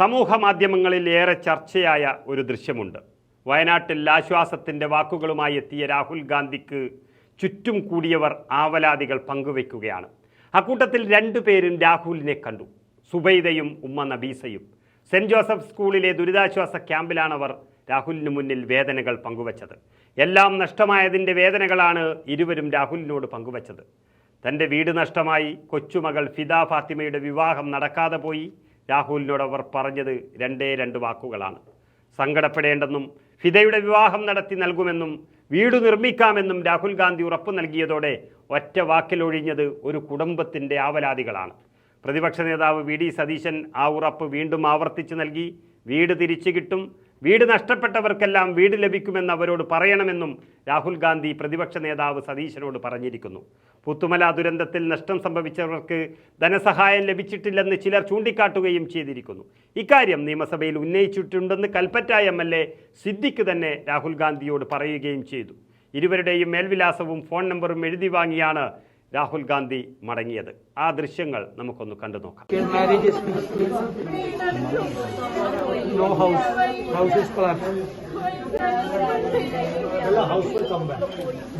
സമൂഹ മാധ്യമങ്ങളിൽ ഏറെ ചർച്ചയായ ഒരു ദൃശ്യമുണ്ട്. വയനാട്ടിൽ ആശ്വാസത്തിന്റെ വാക്കുകളുമായി എത്തിയ രാഹുൽ ഗാന്ധിക്ക് ചുറ്റും കൂടിയവർ ആവലാതികൾ പങ്കുവയ്ക്കുകയാണ്. അക്കൂട്ടത്തിൽ രണ്ടു പേരും രാഹുലിനെ കണ്ടു. സുബൈദയും ഉമ്മ നബീസയും. സെന്റ് ജോസഫ് സ്കൂളിലെ ദുരിതാശ്വാസ ക്യാമ്പിലാണവർ രാഹുലിന് മുന്നിൽ വേദനകൾ പങ്കുവച്ചത്. എല്ലാം നഷ്ടമായതിന്റെ വേദനകളാണ് ഇരുവരും രാഹുലിനോട് പങ്കുവച്ചത്. തന്റെ വീട് നഷ്ടമായി കൊച്ചുമകൾ ഫിദ ഫാത്തിമയുടെ വിവാഹം നടക്കാതെ പോയി രാഹുലിനോട് അവർ പറഞ്ഞത് രണ്ടേ രണ്ട് വാക്കുകളാണ്. സങ്കടപ്പെടേണ്ടെന്നും ഫിദയുടെ വിവാഹം നടത്തി നൽകുമെന്നും വീട് നിർമ്മിക്കാമെന്നും രാഹുൽ ഗാന്ധി ഉറപ്പു നൽകിയതോടെ ഒറ്റ വാക്കിലൊഴിഞ്ഞത് ഒരു കുടുംബത്തിന്റെ ആവലാതികളാണ്. പ്രതിപക്ഷ നേതാവ് വി ഡി സതീശൻ ആ ഉറപ്പ് വീണ്ടും ആവർത്തിച്ചു നൽകി വീട് തിരിച്ചു കിട്ടും വീട് നഷ്ടപ്പെട്ടവർക്കെല്ലാം വീട് ലഭിക്കുമെന്ന് അവരോട് പറയണമെന്നും രാഹുൽ ഗാന്ധി പ്രതിപക്ഷ നേതാവ് സതീശനോട് പറഞ്ഞിരിക്കുന്നു. പുത്തുമല ദുരന്തത്തിൽ നഷ്ടം സംഭവിച്ചവർക്ക് ധനസഹായം ലഭിച്ചിട്ടില്ലെന്ന് ചിലർ ചൂണ്ടിക്കാട്ടുകയും ചെയ്തിരിക്കുന്നു. ഇക്കാര്യം നിയമസഭയിൽ ഉന്നയിച്ചിട്ടുണ്ടെന്ന് Kalpetta M L A Siddique തന്നെ രാഹുൽ ഗാന്ധിയോട് പറയുകയും ചെയ്തു. ഇരുവരുടെയും മേൽവിലാസവും ഫോൺ നമ്പറും എഴുതി വാങ്ങിയാണ് രാഹുൽ ഗാന്ധി മടങ്ങിയത്. ആ ദൃശ്യങ്ങൾ നമുക്കൊന്ന് കണ്ടു നോക്കാം. Your marriage is fixed. No house. House is collapsed.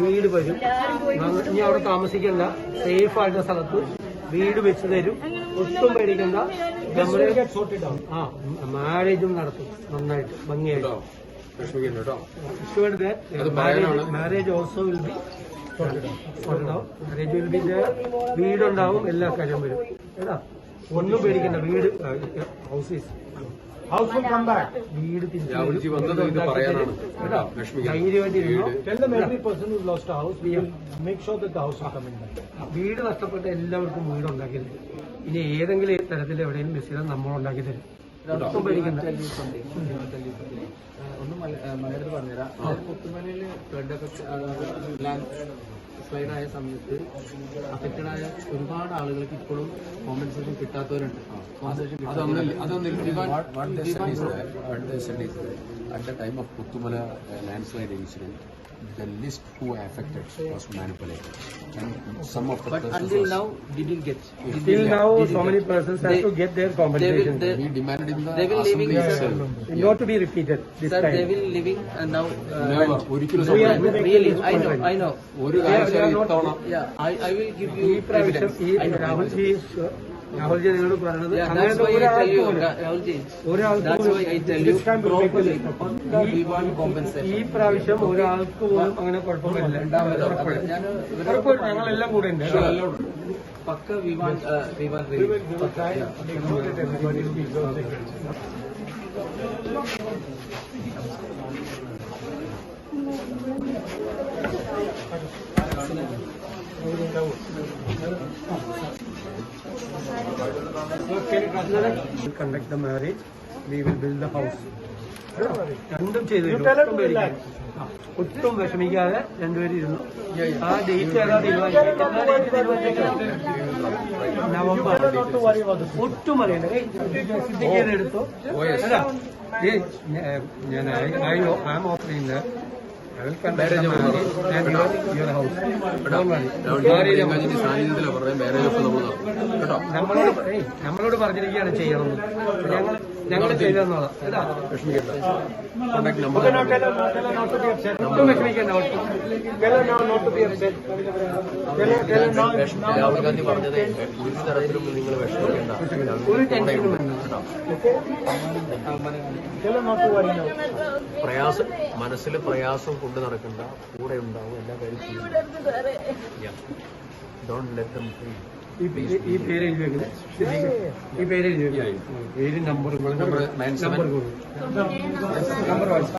വീട് വരും. ഇനി അവിടെ താമസിക്കണ്ട. സേഫ് ആയിട്ട് സ്ഥലത്ത് വീട് വെച്ച് തരും. ഒട്ടും പേടിക്കണ്ട. ആ മാരേജും നടത്തും നന്നായിട്ട്. ഭംഗിയായിട്ട്. മാരേജ് ഓൾസോ വിൽ ബി വീടുണ്ടാവും എല്ലാ കാര്യവും വരും. കേട്ടാ ഒന്നും പേടിക്കണ്ട. വീട് ഹൗസ് ഹൗസ് വിൽ വീട് വീട് നഷ്ടപ്പെട്ട എല്ലാവർക്കും വീട് ഉണ്ടാക്കി തരും. ഇനി ഏതെങ്കിലും തരത്തിൽ എവിടെയെങ്കിലും ബസ് ചെയ്താൽ നമ്മൾ ഉണ്ടാക്കി തരും. ഒന്ന് മലയാളത്തിൽ പറഞ്ഞുതരാം. പുത്തുമലയിൽ ഫ്ലഡ് എഫക്ട് ലാൻഡ് സ്ലൈഡ് ആയ സമയത്ത് അഫക്റ്റഡ് ആയ ഒരുപാട് ആളുകൾക്ക് ഇപ്പോഴും കോമ്പൻസേഷൻ കിട്ടാത്തവരുണ്ട്. At the time of divan- landslide said divan is that what they said is that at the time of Puttumala uh, landslide incident, the list who were affected was manipulated, and some of the But persons until was- now, didn't get. didn't Till get- now, didn't so many get. persons have They- to get their They will, compensation. they, we demanded in the They will assembly leaving, itself. Not to be repeated this sir, time. they will living uh, now. Uh, Never. ഒരിക്കലും We are- സംഭവിക്കില്ല. really, I know, I know. ഒരു We are- we are കാരണവശാലും not- ഇത്തവണ Yeah, I, I will give ഈ you പ്രാവശ്യം evidence. ഈ I know. Rahulji Rahulji നിങ്ങളോട് want ഈ. പ്രാവശ്യം ഒരാൾക്ക് പോലും അങ്ങനെ കുഴപ്പമില്ല ഉറപ്പായിട്ടും. ഞങ്ങളെല്ലാം കൂടെ ഉണ്ട് പക്ക വിമാൻ Vivaan conduct the marriage, we will build the house. രണ്ടും ചെയ്തു ഒട്ടും വിഷമിക്കാതെ രണ്ടുപേരും ഇരുന്നു. ആ ഡേറ്റ് ഏതാ തീരുമാനിച്ചത്? നവംബർ. ഒട്ടും അറിയണ്ട. സിദ്ധിക്കാൻ എടുത്തു. ഞാൻ ഐ ആം ഓഫറിംഗ് സാന്നിധ്യത്തിലാണ് പറഞ്ഞത് മാരേജ് ഒക്കെ നമ്മൾ നടത്തും കേട്ടോ നമ്മളോട് നമ്മളോട് പറഞ്ഞിരിക്കുകയാണ് ചെയ്യണമെന്ന് ഞങ്ങൾ ഞങ്ങൾ രാഹുൽ ഗാന്ധി പറഞ്ഞത് ഒരു തരത്തിലും നിങ്ങൾ വിഷമിക്കേണ്ട. പ്രയാസം മനസ്സിൽ പ്രയാസം കൊണ്ട് നടക്കണ്ട. കൂടെ ഉണ്ടാവും എല്ലാ കാര്യത്തിലും. ചെയ്യും ഡോണ്ട് ലെറ്റ് ദം ഫ്രീ ഈ പേര് എഴുതി വെക്കുന്നത് ഈ പേര് എഴുതി പേര് നമ്പർ നമ്പർ നമ്പർ